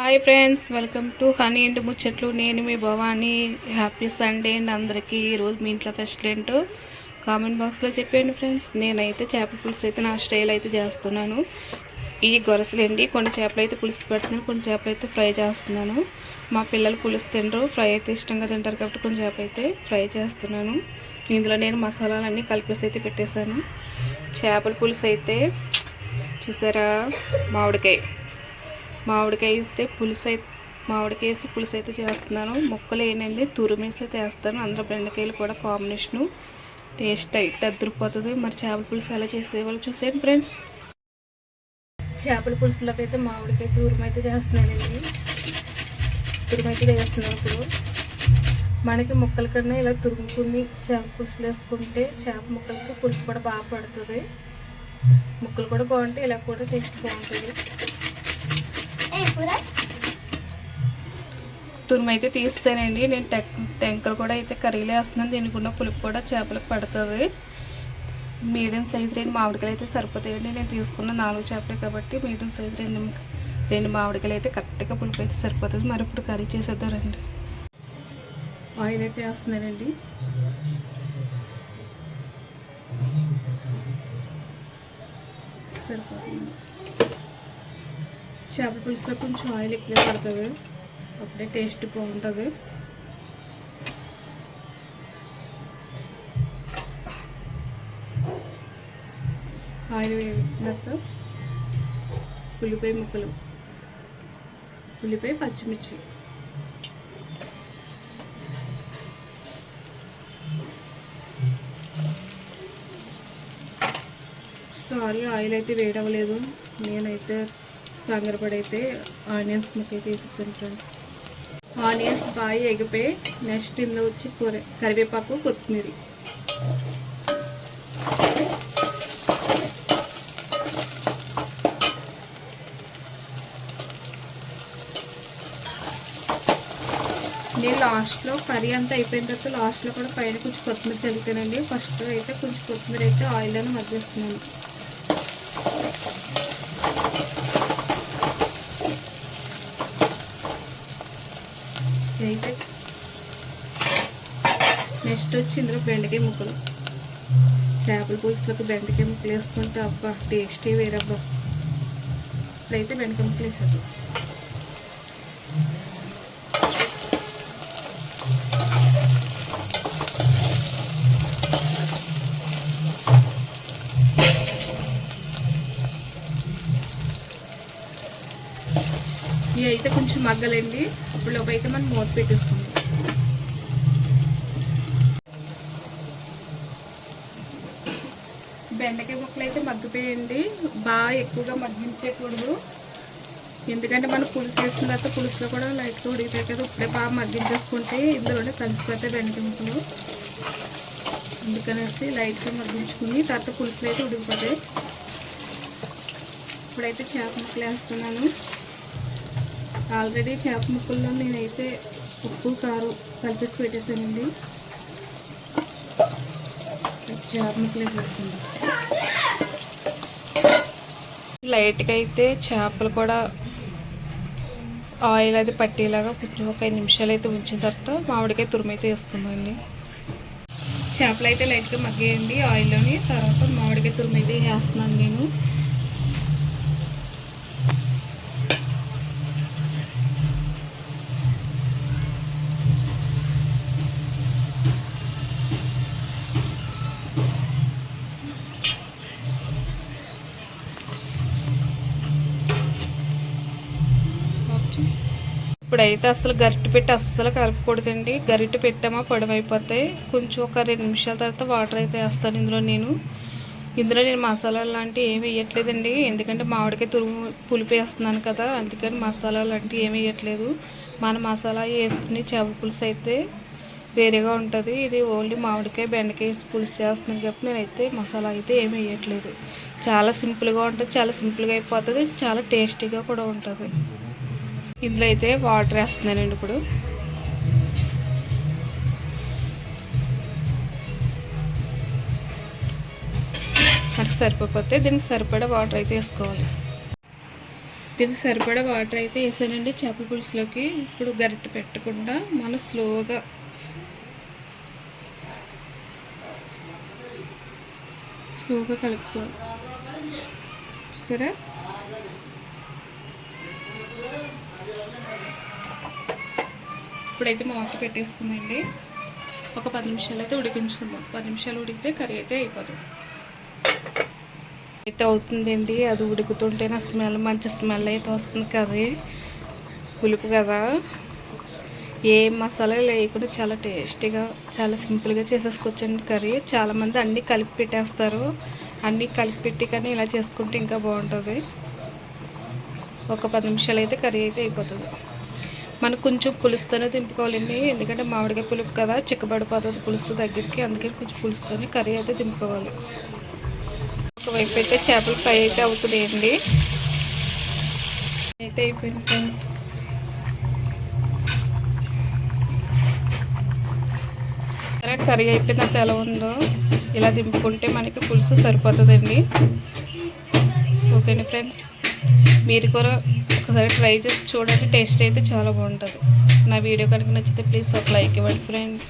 Hi friends welcome to Honey ఇంటి ముచ్చట్లు. నేను మీ భవానీ. హ్యాపీ సండే అండ్ అందరికీ ఈరోజు మీ ఇంట్లో ఫెస్టివల్ ఏంటో కామెంట్ బాక్స్లో చెప్పండి ఫ్రెండ్స్. నేనైతే చేపల పులుసు అయితే నా స్టైల్ అయితే చేస్తున్నాను. ఈ గొరసలేండి కొన్ని చేపలు అయితే పులుసు పెడుతున్నాను కొన్ని చేపలు అయితే ఫ్రై చేస్తున్నాను. మా పిల్లలు పులుసు తినరు ఫ్రై అయితే ఇష్టంగా తింటారు కాబట్టి కొన్ని చేపలు అయితే ఫ్రై చేస్తున్నాను. ఇందులో నేను మసాలాలన్నీ కలిపేసి అయితే పెట్టేశాను. చేపల పులుసు అయితే చూసారా? మామిడికాయ. మామిడికాయ ఇస్తే పులుసు అయితే మామిడికాయ వేసి పులుసు అయితే చేస్తున్నాను. ముక్కలు ఏనండి తురిమేసి చేస్తాను అందులో బెండకాయలు కూడా కాంబినేషను. టేస్ట్ అయితే అద్దరిపోతుంది. మరి చేపల పులుసు ఎలా చేసేవాళ్ళు చూసేయండి ఫ్రెండ్స్. చేపల పులుసులోకి అయితే మామిడికాయ తురుము అయితే చేస్తున్నానండి. తురుమైతే చేస్తున్నాను వేస్తున్నాను ఇప్పుడు. మనకి ముక్కల కన్నా ఇలా తురుముకుని చేప పులుసులు వేసుకుంటే చేప ముక్కలకి పులుసు కూడా బాగా పడుతుంది. ముక్కలు కూడా బాగుంటాయి ఇలా కూడా టేస్ట్ బాగుంటుంది. తురుమైతే అయితే తీస్తానండి. నేను టెక్ టెంకర్ కూడా అయితే కర్రీలో వేస్తున్నాను. దీనికి ఉన్న పులుపు కూడా చేపలకు పడుతుంది. మీడియం సైజు రెండు మామిడికాయలు అయితే సరిపోతాయండి. నేను తీసుకున్న నాలుగు చేపలే కాబట్టి మీడియం సైజు రెండు రెండు మామిడికాయలు అయితే కరెక్ట్గా పులుపు అయితే సరిపోతుంది. మరి ఇప్పుడు కర్రీ చేసేద్దారండి ఆయిల్ అయితే వేస్తున్నానండి. సరిపోతుంది. చేపల పులుసులో కొంచెం ఆయిల్ ఎక్కువ పడుతుంది. అప్పుడే టేస్ట్ బాగుంటుంది. ఆయిల్ వేగిన తర్వాత ఉల్లిపాయ ముక్కలు ఉల్లిపాయ పచ్చిమిర్చి. సారీ ఆయిల్ అయితే వేడవలేదు నేనైతే అయితే ఆనియన్స్ ముక్క అయితే ఫ్రెండ్స్ ఆనియన్స్ బాగా ఎగిపోయి నెక్స్ట్ ఇందులో వచ్చి కూర కరివేపాకు కొత్తిమీర. నేను లాస్ట్లో కర్రీ అంతా అయిపోయిన తర్వాత లాస్ట్లో కూడా పైన కొంచెం కొత్తిమీర చల్లుతానండి. ఫస్ట్ అయితే కొంచెం కొత్తిమీర అయితే ఆయిల్లోనే మధ్యస్తున్నాను అయితే నెక్స్ట్ వచ్చి ఇందులో బెండకాయ ముక్కలు. చేపల పులుసులకు బెండకాయ ముక్కలు వేసుకుంటే అబ్బా టేస్టీ వేరబ్బా. ఇప్పుడైతే బెండకాయ ముక్కలు వేసేది ఇవి అయితే కొంచెం మగ్గలండి. ఇప్పుడు లోపు అయితే మనం మూత పెట్టేసుకుందాం. బెండకాయ ముక్కలు అయితే మగ్గిపోయండి. బాగా ఎక్కువగా మగ్గించకూడదు. ఎందుకంటే మనం పులుసు వేసిన తర్వాత పులుసులో కూడా లైట్గా ఉడికిపోయి కదా ఇప్పుడే బాగా మగ్గించేసుకుంటే ఇందులోనే కలిసిపోతాయి బెండకాయ ముక్కలు. అందుకనేసి లైట్గా మగ్గించుకుని తర్వాత పులుసులు అయితే ఉడికిపోతాయి. ఇప్పుడైతే చేప ముక్కలు వేస్తున్నాను. ఆల్రెడీ చేప ముక్కల్లో నేనైతే ఉప్పు కారం కలిపేసి పెట్టేసానండి చేప ముక్కలు లైట్గా అయితే చేపలు కూడా ఆయిల్ అది పట్టేలాగా కొంచెం ఒక ఐదు నిమిషాలు అయితే ఉంచిన తర్వాత మామిడికాయ తురుమైతే వేసుకుందండి చేపలు అయితే లైట్గా మగ్గేయండి ఆయిల్లోని. తర్వాత మామిడికాయ తురుమైతే వేస్తున్నాను నేను. ఇప్పుడైతే అసలు గరిటె పెట్టి అస్సలు కలపకూడదండి. గరిటె పెట్టామా పొడవైపోతాయి కొంచెం ఒక రెండు నిమిషాల తర్వాత వాటర్ అయితే వేస్తాను ఇందులో నేను. ఇందులో నేను మసాలాలు లాంటివి ఏమి వేయట్లేదండి. ఎందుకంటే మామిడికాయ తురుము పులిపి వేస్తున్నాను కదా అందుకని మసాలా లాంటివి ఏమి వేయట్లేదు. మన మసాలా వేసుకుని చేప పులుసు అయితే వేరేగా ఉంటుంది. ఇది ఓన్లీ మామిడికాయ బెండకాయ పులుసు చేస్తున్నాను కాబట్టి నేనైతే మసాలా అయితే ఏమి వేయట్లేదు. చాలా సింపుల్గా ఉంటుంది చాలా సింపుల్గా అయిపోతుంది చాలా టేస్టీగా కూడా ఉంటుంది. ఇందులో అయితే వాటర్ వేస్తున్నానండి ఇప్పుడు. మరి సరిపోతే దీనికి సరిపడా వాటర్ అయితే వేసుకోవాలి. దీనికి సరిపడా వాటర్ అయితే వేసానండి. చేపల పులుసులోకి ఇప్పుడు గరిటె పెట్టకుండా మనం స్లోగా స్లోగా కలుపుకోవాలి. చూసారా? ఇప్పుడైతే మూత పెట్టేసుకుందండి ఒక పది నిమిషాలు అయితే ఉడికించుకుందాం. పది నిమిషాలు ఉడికితే కర్రీ అయితే అయిపోతుంది. అయితే అవుతుందండి. అది ఉడుకుతుంటేనే స్మెల్ మంచి స్మెల్ అయితే వస్తుంది కర్రీ. పులుపు కదా. ఏ మసాలా లేకుండా చాలా టేస్టీగా చాలా సింపుల్గా చేసేసుకోవచ్చండి కర్రీ. చాలామంది అన్నీ కలిపి పెట్టేస్తారు. అన్నీ కలిపి పెట్టి కానీ ఇలా చేసుకుంటే ఇంకా బాగుంటుంది. ఒక పది నిమిషాలు అయితే కర్రీ అయితే అయిపోతుంది. మనకు కొంచెం పులుసుతోనే దింపుకోవాలండి ఎందుకంటే మామిడికాయ పులుపు కదా చిక్కబడిపోతుంది పులుసు దగ్గరికి. అందుకని కొంచెం పులుసుతోనే కర్రీ అయితే దింపుకోవాలి ఒకవైపు అయితే చేపల ఫ్రై అయితే అవుతున్నాయండి. అయితే అయిపోయింది ఫ్రెండ్స్. సరే కర్రీ అయిపోయినంత ఎలా ఉందో ఇలా దింపుకుంటే మనకి పులుసు సరిపోతుందండి. ఓకేనా ఫ్రెండ్స్? మీరు కూడా ఒకసారి ట్రై చేసి చూడండి. టేస్ట్ అయితే చాలా బాగుంటుంది. నా వీడియో కనుక నచ్చితే ప్లీజ్ ఒక లైక్ ఇవ్వండి ఫ్రెండ్స్